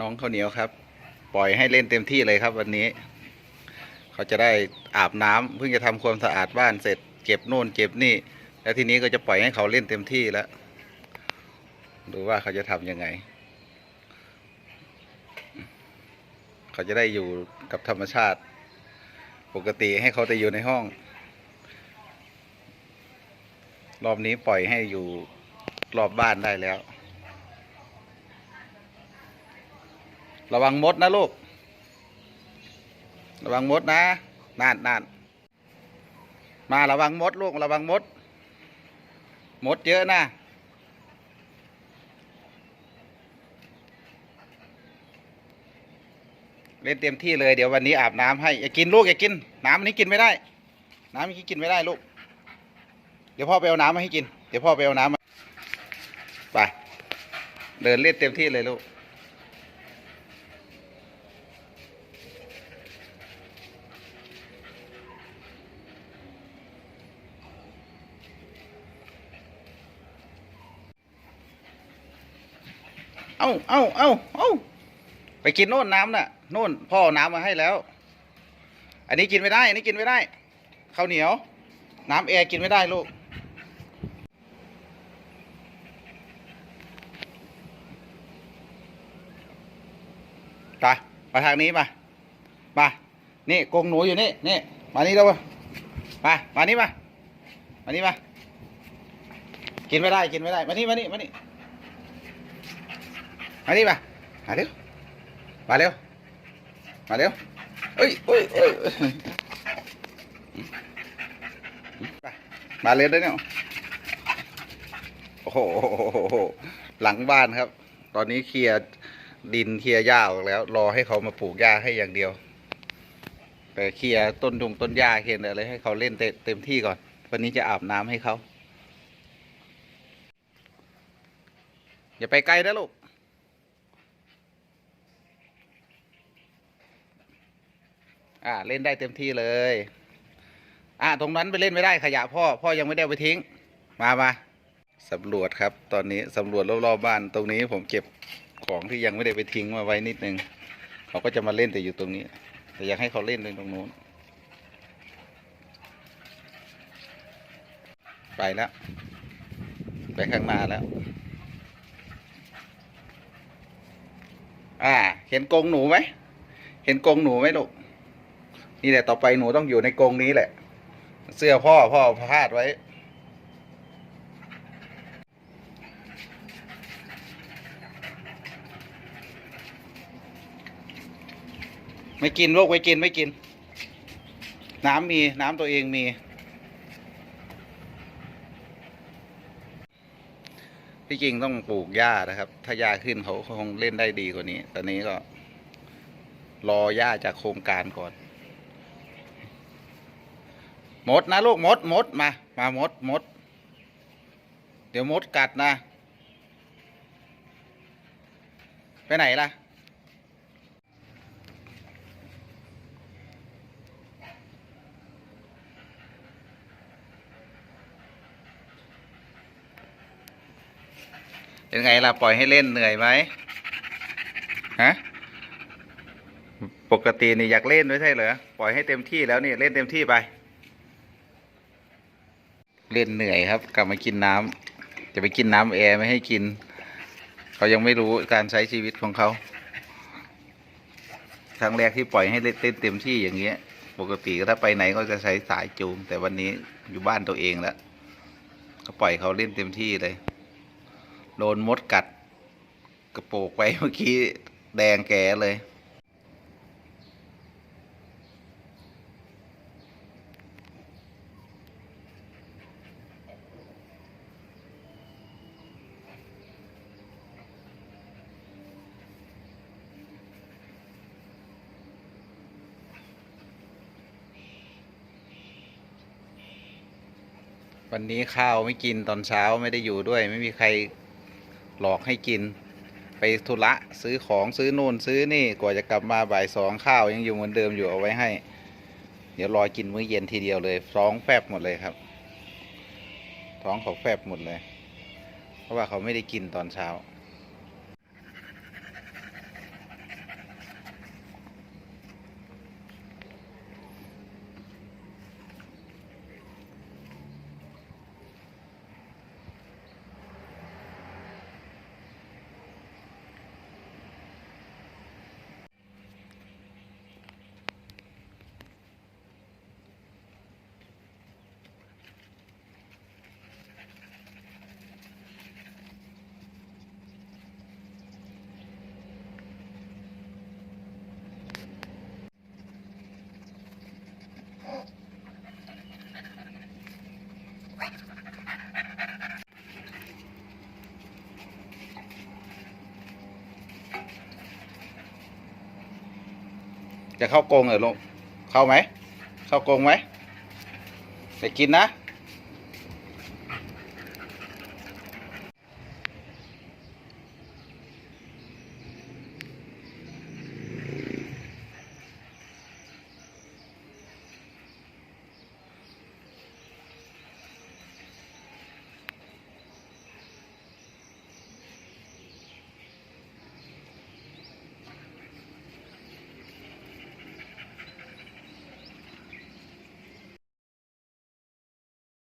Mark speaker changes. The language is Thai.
Speaker 1: น้องข้าวเหนียวครับ ปล่อยให้เล่นเต็มที่เลยครับ วันนี้ เขาจะได้อาบน้ำเพิ่งจะทำความสะอาดบ้านเสร็จเก็บโน่นเก็บนี่ แล้วทีนี้ก็จะปล่อยให้เขาเล่นเต็มที่แล้วดูว่าเขาจะทำยังไง เขาจะได้อยู่กับธรรมชาติ ปกติให้เขาแต่อยู่ในห้อง รอบนี้ปล่อยให้อยู่รอบบ้านได้แล้ว ระวังมดนะลูก ระวังมดนะนานนานมาระวังมดลูกระวังมด มดเยอะนะเล่นเต็มที่เลยเดี๋ยววันนี้อาบน้ำให้อย่ากินลูกอย่ากิน น้ำอันนี้กินไม่ได้ น้ำนี้กินไม่ได้ลูก เดี๋ยวพ่อไปเอาน้ำมาให้กิน เดี๋ยวพ่อไปเอาน้ำมาไปเดินเล่นเต็มที่เลยลูก เอาเอาเอาเอาไปกินโน่นน้ำน่ะโน่นพ่อเอาน้ำมาให้แล้ว อันนี้กินไม่ได้ อันนี้กินไม่ได้ข้าวเหนียว น้ำแอร์กินไม่ได้ลูกไปมาทางนี้มามานี่กงหนูอยู่นี่นี่มานี่แล้วมามามานี่มามานี่มากินไม่ได้กินไม่ได้มานี่มานี่มานี่ มานี่มามาเร็วมาเร็วมาเร็วเอ้ยเอ้ยเอ้ยมาเร็วได้เนี่ยโอ้โหหลังบ้านครับ ตอนนี้เคลียร์ดินเคลียร์หญ้าออกแล้ว รอให้เขามาปลูกหญ้าให้อย่างเดียว แต่เคลียร์ต้นดงต้นหญ้าเคลียร์อะไรให้เขาเล่นเต็มเต็มที่ก่อน วันนี้จะอาบน้ำให้เขาอย่าไปไกลนะลูก อ่าเล่นได้เต็มที่เลย อ่าตรงนั้นไปเล่นไม่ได้ขยะพ่อ พ่อยังไม่ได้ไปทิ้ง มามาสำรวจครับ ตอนนี้สำรวจรอบๆบ้าน ตรงนี้ผมเก็บของที่ยังไม่ได้ไปทิ้งมาไว้นิดนึงเขาก็จะมาเล่นแต่อยู่ตรงนี้ แต่อยากให้เขาเล่นตรงนู้น ไปแล้ว ไปข้างหน้าแล้ว อ่า เห็นกงหนูไหม เห็นกงหนูไหมลูก นี่แหละต่อไปหนูต้องอยู่ในกรงนี้แหละ เสื้อพ่อพ่อพาดไว้ไม่กินลูกไม่กินไม่กิน น้ำมีน้ำตัวเองมี ที่จริงต้องปลูกหญ้านะครับ ถ้าหญ้าขึ้นเขาคงเล่นได้ดีกว่านี้ ตอนนี้ก็ รอหญ้าจากโครงการก่อน มดนะลูกมดมดมา มามดมด เดี๋ยวมดกัดนะ ไปไหนล่ะ เป็นไงล่ะ ปล่อยให้เล่นเหนื่อยไหมฮะปกตินี่อยากเล่นไม่ใช่เหรอ ปล่อยให้เต็มที่แล้วนี่ เล่นเต็มที่ไป เล่นเหนื่อยครับ กลับมากินน้ำจะไปกินน้ำแอร์ไม่ให้กิน เขายังไม่รู้การใช้ชีวิตของเขาครั้งแรกที่ปล่อยให้เล่นเต็มที่อย่างเงี้ย ปกติก็ถ้าไปไหนก็จะใช้สายจูง แต่วันนี้อยู่บ้านตัวเองแล้วก็ปล่อยเขาเล่นเต็มที่เลยโดนมดกัด กระโปกไปเมื่อกี้แดงแก่เลย วันนี้ข้าวไม่กินตอนเช้าไม่ได้อยู่ด้วย ไม่มีใครหลอกให้กิน ไปธุระซื้อของซื้อนู่นซื้อนี่กว่าจะกลับมาบ่ายสองข้าวยังอยู่เหมือนเดิมอยู่เอาไว้ให้ เดี๋ยวรอกินมื้อเย็นทีเดียวเลยท้องแฟบหมดเลยครับ ท้องเขาแฟบหมดเลย เพราะว่าเขาไม่ได้กินตอนเช้า จะเข้ากรงเหรอลูกเข้าไหม เข้ากรงไหมไปกินนะ